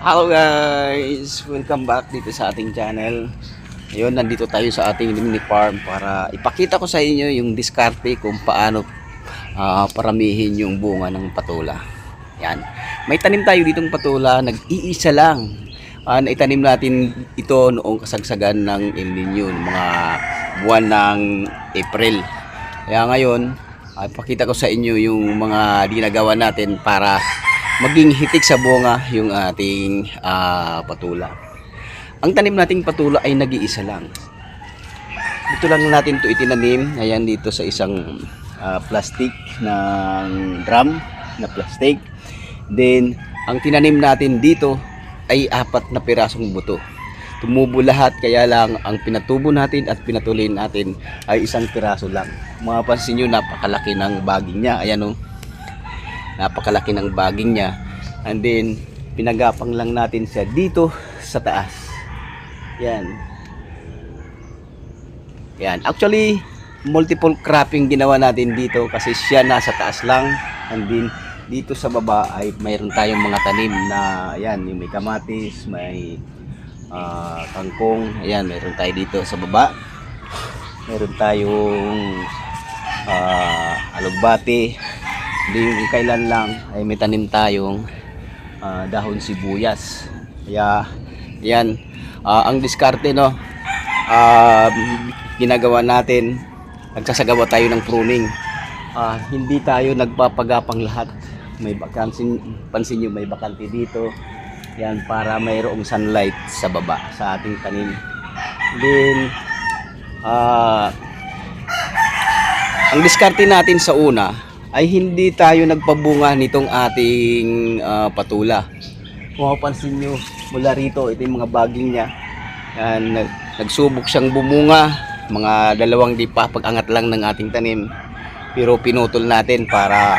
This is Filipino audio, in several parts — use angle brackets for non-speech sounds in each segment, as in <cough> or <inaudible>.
Hello guys! Welcome back dito sa ating channel. Ngayon, nandito tayo sa ating mini farm para ipakita ko sa inyo yung diskarte kung paano ah, paramihin yung bunga ng patula. Yan. May tanim tayo ditong patula, nag-iisa lang. Ah, naitanim natin ito noong kasagsagan ng El Nino, ng mga buwan ng April. Kaya ngayon, ah, ipakita ko sa inyo yung mga ginagawa natin para maging hitik sa bunga yung ating ah, patula. Ang tanim nating patula ay nag-iisa lang. Dito lang natin to itinanim. Ayan dito sa isang ah, plastic ng drum na plastic. Then, ang tinanim natin dito ay apat na pirasong buto. Tumubo lahat kaya lang ang pinatubo natin at pinatuloy natin ay isang piraso lang. Mapapansin nyo napakalaki ng baging niya. Ayan o napakalaki ng baging niya. And then pinagapang lang natin siya dito sa taas. Yan. Yan. Actually multiple cropping ginawa natin dito kasi siya nasa taas lang. And then dito sa baba ay mayroon tayong mga tanim na yan yung may kamatis may ah, kangkong. Ayan mayroon tayo dito sa baba. Mayroon tayong uh, alugbati hindi yung kailan lang ay may tanim tayong ah, dahon sibuyas. Kaya yan ah, ang diskarte no. ah, ginagawa natin nagsasagawa tayo ng pruning. Ah, hindi tayo nagpapagapang lahat. May bakansin pansin niyo may bakante dito. Yan para mayroong sunlight sa baba sa ating tanim. Then ah ang diskarte natin sa una ay hindi tayo nagpabunga nitong ating ah, patula. Kung mapapansin nyo, mula rito, ito yung mga baging niya. Yan, nag- nagsubok siyang bumunga. Mga dalawang di pa pag-angat lang ng ating tanim. Pero pinutol natin para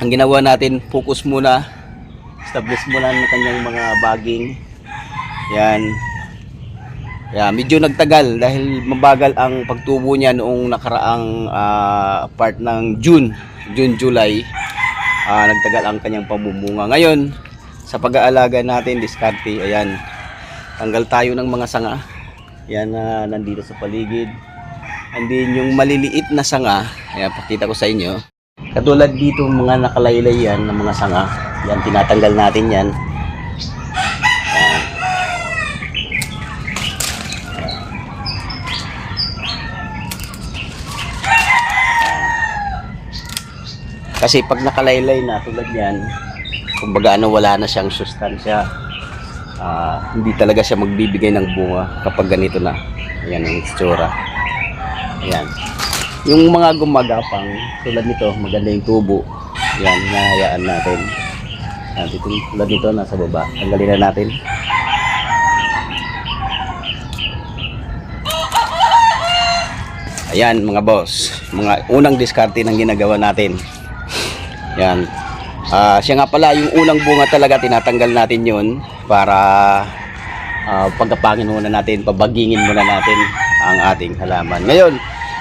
ang ginawa natin, focus muna. Establish muna ng kanyang mga baging. Yan. Yeah, medyo nagtagal dahil mabagal ang pagtubo niya noong nakaraang ah, part ng June, June, July. Ah, nagtagal ang kanyang pamumunga. Ngayon, sa pag-aalaga natin, diskarte, ayan. Tanggal tayo ng mga sanga. Yan na nandito sa paligid. And then yung maliliit na sanga, ayan, pakita ko sa inyo. Katulad dito mga nakalaylay yan ng mga sanga. Yan, tinatanggal natin yan. Kasi pag nakalaylay na tulad yan, kumbaga ano wala na siyang sustansya. Ah, hindi talaga siya magbibigay ng bunga kapag ganito na. Ayan ang itsura. Ayan. Yung mga gumagapang tulad nito, maganda yung tubo. Yan, hinahayaan natin. Yan, dito, tulad nito, nasa baba. Tanggalin na natin. Ayan mga boss, mga unang diskarte ng ginagawa natin. Yan. Ah, siya nga pala yung unang bunga talaga tinatanggal natin 'yon para ah, pagkapangin muna natin, pabagingin muna natin ang ating halaman. Ngayon,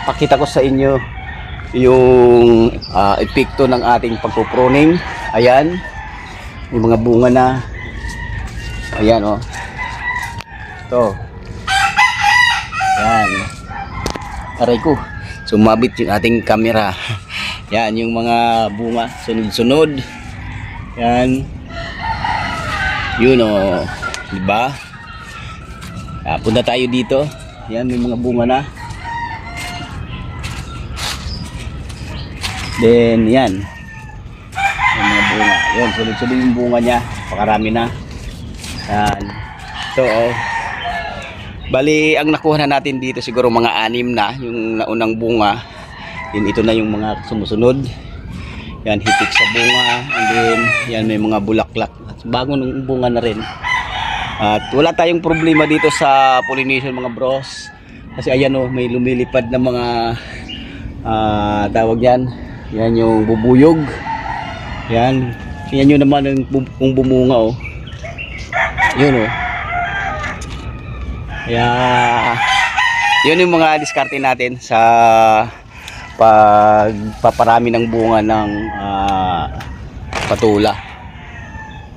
pakita ko sa inyo yung ah, epekto ng ating pagpupruning. Ayan. Yung mga bunga na. Ayan oh. Ito. Ayan. Aray ko. Sumabit yung ating camera. <laughs> Yan, yung mga bunga, sunod-sunod. Yan. Yun o. Oh. Diba? Ah, punta tayo dito. Yan, may mga bunga na. Then, yan. Yung mga bunga. Yun, sunod-sunod yung bunga niya. Pakarami na. Yan. So, oh. Bali, ang nakuha na natin dito siguro mga anim na, yung naunang bunga. Yun, ito na yung mga sumusunod. Yan, hitik sa bunga. And then, yan, may mga bulaklak. At bago ng bunga na rin. At wala tayong problema dito sa pollination mga bros. Kasi ayan oh, may lumilipad na mga ah, tawag yan. Yan yung bubuyog. Yan. Yan yun naman yung bu- kung bumunga oh. Yun oh. Kaya, yun yung mga diskarte natin sa pagpaparami ng bunga ng ah, patula.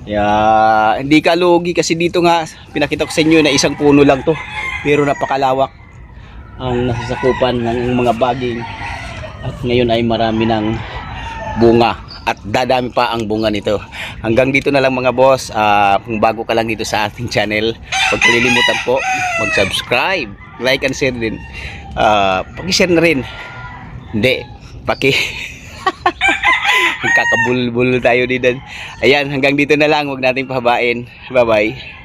Yeah, hindi ka lugi kasi dito nga pinakita ko sa inyo na isang puno lang to pero napakalawak ang nasasakupan ng mga baging at ngayon ay marami ng bunga at dadami pa ang bunga nito. Hanggang dito na lang mga boss. Ah, kung bago ka lang dito sa ating channel, huwag kalilimutan po mag-subscribe, like and share din. Ah, paki-share na rin. Hindi, paki <laughs> Nagkakabulbul tayo din. Ayan, hanggang dito na lang. Huwag nating pahabain. Bye-bye.